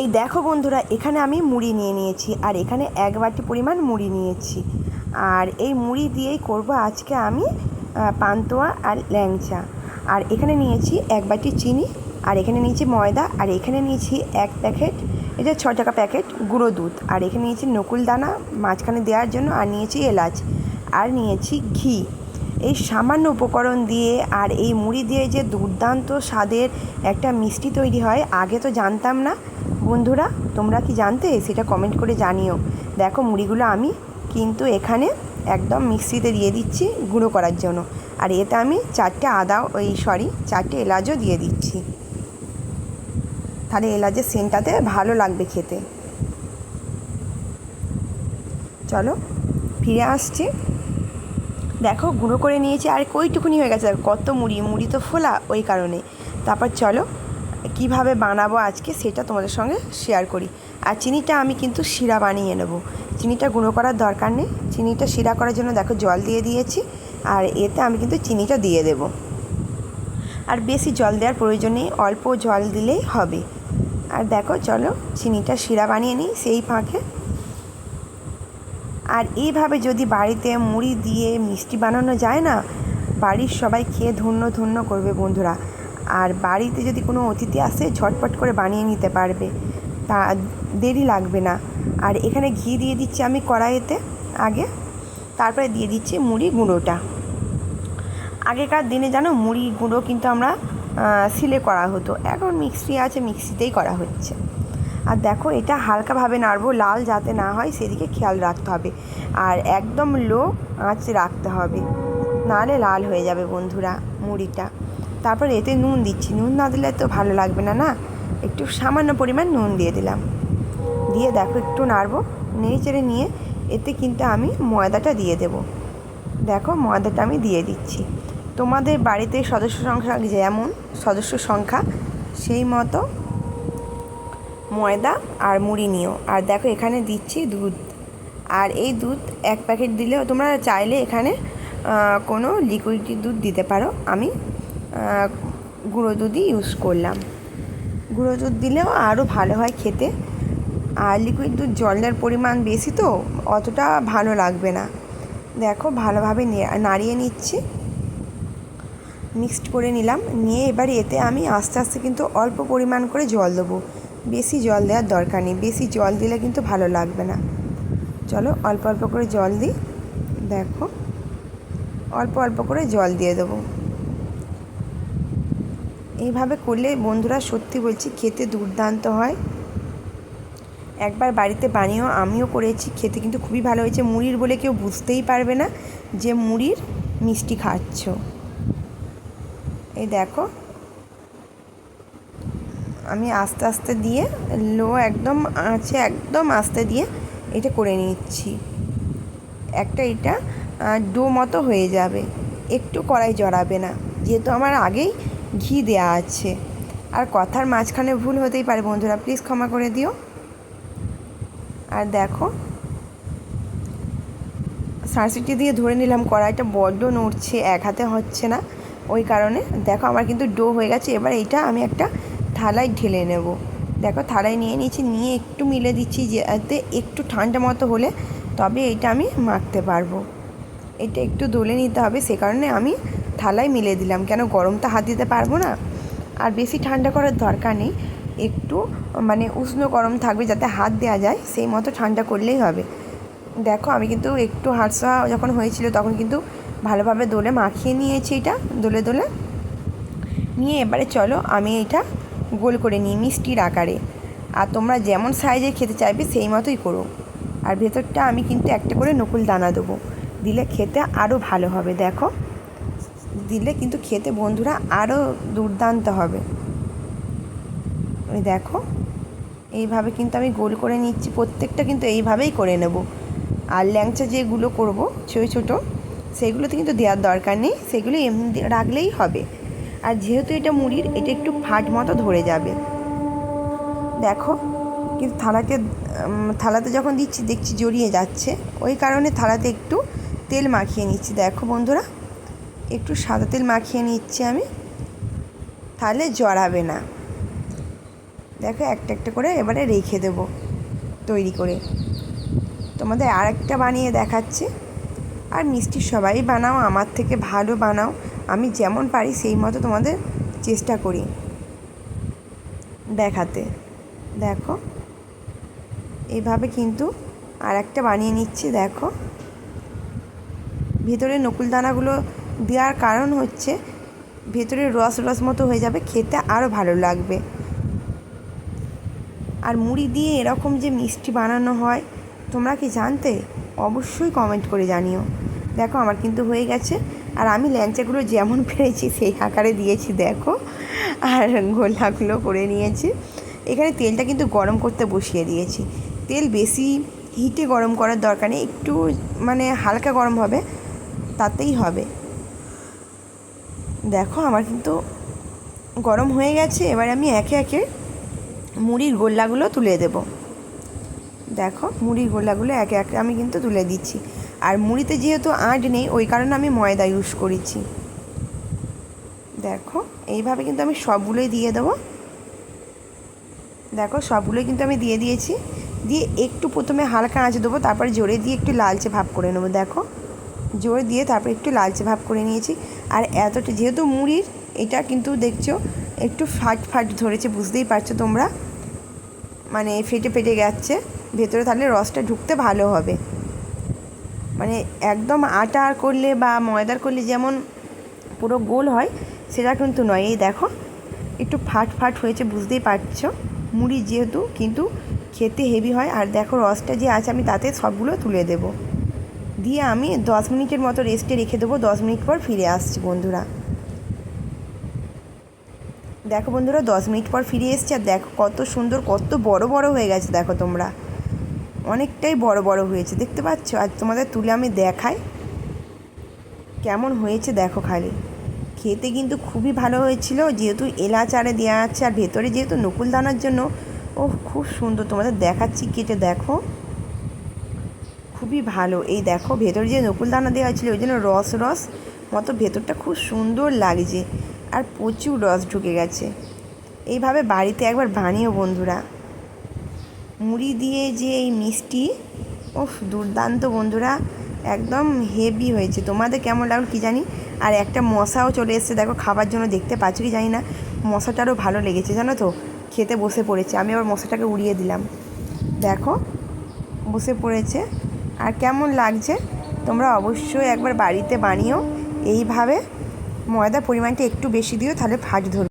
এই দেখো বন্ধুরা, এখানে আমি মুড়ি নিয়ে নিয়েছি, আর এখানে এক বাটি পরিমাণ মুড়ি নিয়েছি। আর এই মুড়ি দিয়েই করব আজকে আমি পান্তুয়া আর ল্যাংচা। আর এখানে নিয়েছি এক বাটি চিনি, আর এখানে নিয়েছি ময়দা, আর এখানে নিয়েছি এক প্যাকেট এটা ছ টাকা প্যাকেট গুঁড়ো দুধ। আর এখানে নিয়েছি নকুল দানা মাঝখানে দেওয়ার জন্য, আর নিয়েছি এলাচ। আর নিয়েছি ঘি। এই সামান্য উপকরণ দিয়ে আর এই মুড়ি দিয়ে যে দুর্দান্ত স্বাদের একটা মিষ্টি তৈরি হয়, আগে তো জানতাম না। বন্ধুরা, তোমরা কি জানতে? সেটা কমেন্ট করে জানিও। দেখো মুড়িগুলো আমি কিন্তু এখানে একদম মিক্সিতে দিয়ে দিচ্ছি গুঁড়ো করার জন্য। আর এতে আমি চারটে আদা ওই সরি চারটে এলাচও দিয়ে দিচ্ছি। তাহলে এলাচের সেন্টটাতে ভালো লাগবে খেতে। চলো, ফিরে আসছি। দেখো, গুঁড়ো করে নিয়েছি, আর কইটুকুনি হয়ে গেছে। কত মুড়ি মুড়ি তো ফোলা ওই কারণে। তারপর চলো, কীভাবে বানাবো আজকে সেটা তোমাদের সঙ্গে শেয়ার করি। আর চিনিটা আমি কিন্তু শিরা বানিয়ে নেব। চিনিটা গুঁড়ো করার দরকার নেই। চিনিটা শিরা করার জন্য দেখো, জল দিয়ে দিয়েছি। আর এতে আমি কিন্তু চিনিটা দিয়ে দেব। আর বেশি জল দেওয়ার প্রয়োজন নেই, অল্প জল দিলেই হবে। আর দেখো, চলো, চিনিটা শিরা বানিয়ে নিই, সেই ফাঁকে। আর এইভাবে যদি বাড়িতে মুড়ি দিয়ে মিষ্টি বানানো যায় না, বাড়ির সবাই খেয়ে ধন্য ধন্য করবে বন্ধুরা। আর বাড়িতে যদি কোনো অতিথি আসে, ঝটপট করে বানিয়ে নিতে পারবে। তা দেরি লাগবে না। আর এখানে ঘি দিয়ে দিচ্ছি আমি কড়াইতে আগে। তারপরে দিয়ে দিচ্ছি মুড়ি গুঁড়োটা। আগেকার দিনে জানো, মুড়ি গুঁড়ো কিন্তু আমরা সিলে করা হতো। এখন মিক্সি আছে, মিক্সিতেই করা হচ্ছে। আর দেখো, এটা হালকাভাবে নাড়বো, লাল যাতে না হয়, সেদিকে খেয়াল রাখতে হবে। আর একদম লো আঁচ রাখতে হবে। নাহলে লাল হয়ে যাবে বন্ধুরা, মুড়িটা। তারপর এতে নুন দিচ্ছি। নুন না দিলে তো ভালো লাগবে না না? একটু সামান্য পরিমাণ নুন দিয়ে দিলাম। দিয়ে দেখো, একটু নাড়বো নেড়ে চেড়ে নিয়ে এতে কিন্তু আমি ময়দাটা দিয়ে দেব। দেখো, ময়দাটা আমি দিয়ে দিচ্ছি। তোমাদের বাড়িতে সদস্য সংখ্যা যেমন সদস্য সংখ্যা, সেই মতো ময়দা আর মুড়ি নিও। আর দেখো এখানে দিচ্ছি দুধ। আর এই দুধ এক প্যাকেট দিলেও তোমরা চাইলে এখানে কোনো লিকুইড দুধ দিতে পারো। আমি গুঁড়ো দুধই ইউজ করলাম। গুঁড়ো দুধ দিলেও আরও ভালো হয় খেতে। আর লিকুইড দুধ জলের পরিমাণ বেশি তো, অতটা ভালো লাগবে না। দেখো ভালোভাবে নাড়িয়ে নিচ্ছি। মিক্সড করে নিলাম। নিয়ে এবার এতে আমি আস্তে আস্তে কিন্তু অল্প পরিমাণ করে জল দেবো। বেশি জল দেওয়ার দরকার নেই। বেশি জল দিলে কিন্তু ভালো লাগবে না। চলো অল্প অল্প করে জল দিই। দেখো, অল্প অল্প করে জল দিয়ে দেবো। এইভাবে করলে বন্ধুরা সত্যি বলছি খেতে দুর্দান্ত হয়। একবার বাড়িতে বানিয়েও আমিও করেছি, খেতে কিন্তু খুবই ভালো হয়েছে। মুড়ির বলে কেউ বুঝতেই পারবে না যে মুড়ির মিষ্টি খাচ্ছ। এই দেখো আমি আস্তে আস্তে দিয়ে লো একদম আছে, একদম আস্তে দিয়ে এটা করে নিচ্ছি। একটা এটা ডো মতো হয়ে যাবে। একটু কড়াই জড়াবে না, যেহেতু আমার আগেই ঘি দেওয়া আছে। আর কথার মাঝখানে ভুল হতেই পারে বন্ধুরা প্লিজ ক্ষমা করে দিও। আর দেখো সাঁড়সিটি দিয়ে ধরে নিলাম, কড়াইটা বড্ড নড়ছে, এক হাতে হচ্ছে না। ওই কারণে, দেখো আমার কিন্তু ডো হয়ে গেছে, এবার এইটা আমি একটা থালায় ঢেলে নেব। দেখো থালায় নিয়ে নিয়েছি, নিয়ে একটু মিলে দিচ্ছি যাতে একটু ঠান্ডা মতো হলে তবে এটা আমি মাখতে পারব। এটা একটু দলে নিতে হবে, সে কারণে আমি থালায় মিলে দিলাম। কেন গরম তো হাত দিতে পারব না। আর বেশি ঠান্ডা করার দরকার নেই। একটু মানে উষ্ণ গরম থাকবে যাতে হাত দেওয়া যায়, সেই মতো ঠান্ডা করলেই হবে। দেখো আমি কিন্তু একটু হারসা যখন হয়েছিল তখন কিন্তু ভালোভাবে দোলে মাখিয়ে নিয়েছি এটা, দোলে দোলে। নিয়ে এবারে চলো আমি এটা গোল করে নিই মিষ্টির আকারে। আর তোমরা যেমন সাইজে খেতে চাইবে সেই মতোই করো। আর ভেতরটা আমি কিন্তু একটা করে নকুল দানা দেবো। দিলে খেতে আরও ভালো হবে, দেখো। দিলে কিন্তু খেতে বন্ধুরা আরও দুর্দান্ত হবে। ওই দেখো, এইভাবে কিন্তু আমি গোল করে নিচ্ছি, প্রত্যেকটা কিন্তু এইভাবেই করে নেব। আর ল্যাংচা যেগুলো করব, ছোটো ছোটো, সেগুলোতে কিন্তু দেওয়ার দরকার নেই, সেগুলো এমনি রাখলেই হবে। আর যেহেতু এটা মুড়ির, এটা একটু ফাট মতো ধরে যাবে। দেখো, কিন্তু থালাতে থালাতে যখন দিচ্ছি, দেখছি জড়িয়ে যাচ্ছে। ওই কারণে থালাতে একটু তেল মাখিয়ে নিচ্ছি। দেখো বন্ধুরা, একটু সাদা তেল মাখিয়ে নিচ্ছি আমি। তাহলে জড়াবে না। দেখো, একটা একটা করে এবারে রেখে দেবো তৈরি করে। তোমাদের আর একটা বানিয়ে দেখাচ্ছি। আর মিষ্টি সবাই বানাও, আমার থেকে ভালো বানাও। আমি যেমন পারি সেই মতো তোমাদের চেষ্টা করি দেখাতে। দেখো। এইভাবে কিন্তু আর একটা বানিয়ে নিচ্ছি, দেখো। ভেতরে নকুল দানাগুলো দেওয়ার কারণ হচ্ছে ভেতরে রস রস মতো হয়ে যাবে, খেতে আরও ভালো লাগবে। আর মুড়ি দিয়ে এরকম যে মিষ্টি বানানো হয়, তোমরা কি জানতে? অবশ্যই কমেন্ট করে জানিও। দেখো, আমার কিন্তু হয়ে গেছে। আর আমি ল্যাংচাগুলো যেমন পেরেছি সেই আকারে দিয়েছি, দেখো। আর গোলাগুলো করে নিয়েছি। এখানে তেলটা কিন্তু গরম করতে বসিয়ে দিয়েছি। তেল বেশি হিটে গরম করার দরকার নেই, একটু মানে হালকা গরম হবে, তাতেই হবে। দেখো, আমার কিন্তু গরম হয়ে গেছে, এবার আমি একে একে মুড়ির গোল্লাগুলো তুলে দেব। দেখো, মুড়ির গোল্লাগুলো একে একে আমি কিন্তু তুলে দিচ্ছি। আর মুড়িতে যেহেতু আঁট নেই, ওই কারণে আমি ময়দা ইউজ করেছি। দেখো, এইভাবে কিন্তু আমি সবগুলোই দিয়ে দেবো। দেখো, সবগুলোই কিন্তু আমি দিয়ে দিয়েছি। দিয়ে একটু প্রথমে হালকা আঁচ দেবো, তারপরে জোরে দিয়ে একটু লালচে ভাব করে নেব। দেখো, জোরে দিয়ে তারপরে একটু লালচে ভাব করে নিয়েছি। আর এতটা, যেহেতু মুড়ির, এটা কিন্তু দেখছ, একটু ফাট ফাট ধরেছে, বুঝতেই পারছ তোমরা। মানে ফেটে ফেটে যাচ্ছে ভেতরে তাহলে রসটা ঢুকতে ভালো হবে। মানে একদম আটার করলে বা ময়দার করলে যেমন পুরো গোল হয়, সেটা কিন্তু নয়। এই দেখো, একটু ফাট ফাট হয়েছে, বুঝতেই পারছ। মুড়ি যেহেতু, কিন্তু খেতে হেভি হয়। আর দেখো, রসটা যে আছে, আমি তাতে সবগুলো তুলে দেব। দিয়ে আমি দশ মিনিটের মতো রেস্টে রেখে দেবো। দশ মিনিট পর ফিরে আসছি, বন্ধুরা। দেখো বন্ধুরা, দশ মিনিট পর ফিরে এসছে। আর দেখো, কত সুন্দর, কত বড় বড় হয়ে গেছে, দেখো তোমরা। অনেকটাই বড় বড় হয়েছে। দেখতে পাচ্ছ? আজ তোমাদের তুলে আমি দেখাই। কেমন হয়েছে দেখো খালি। খেতে কিন্তু খুবই ভালো হয়েছিল। যেহেতু এলাচ আরে দেওয়া আছে, আর ভেতরে যেহেতু নকুল দানার জন্য ও খুব সুন্দর। তোমাদের দেখাচ্ছি, কেটে দেখো। খুবই ভালো। এই দেখো, ভেতরে যে নকুল দানা দেওয়া ছিল ওই জন্য রস রস, মতো ভেতরটা খুব সুন্দর লাগছে। আর প্রচুর রস ঢুকে গেছে। এইভাবে বাড়িতে একবার বানিও বন্ধুরা। মুড়ি দিয়ে যে এই মিষ্টি ওফ দুর্দান্ত বন্ধুরা, একদম হেভি হয়েছে। তোমাদের কেমন লাগল কি জানি? আর একটা মশাও চলে এসছে, দেখো, খাবার জন্য দেখতে পাচ্ছ কি জানি না? মশাটারও ভালো লেগেছে, জানো তো? খেতে বসে পড়েছে। আমি আবার মশাটাকে উড়িয়ে দিলাম। দেখো, বসে পড়েছে। আর কেমন লাগছে? তোমরা অবশ্যই একবার বাড়িতে বানিও। এইভাবে ময়দার পরিমাণটা একটু বেশি দিও, তাহলে ফাট ধরবে।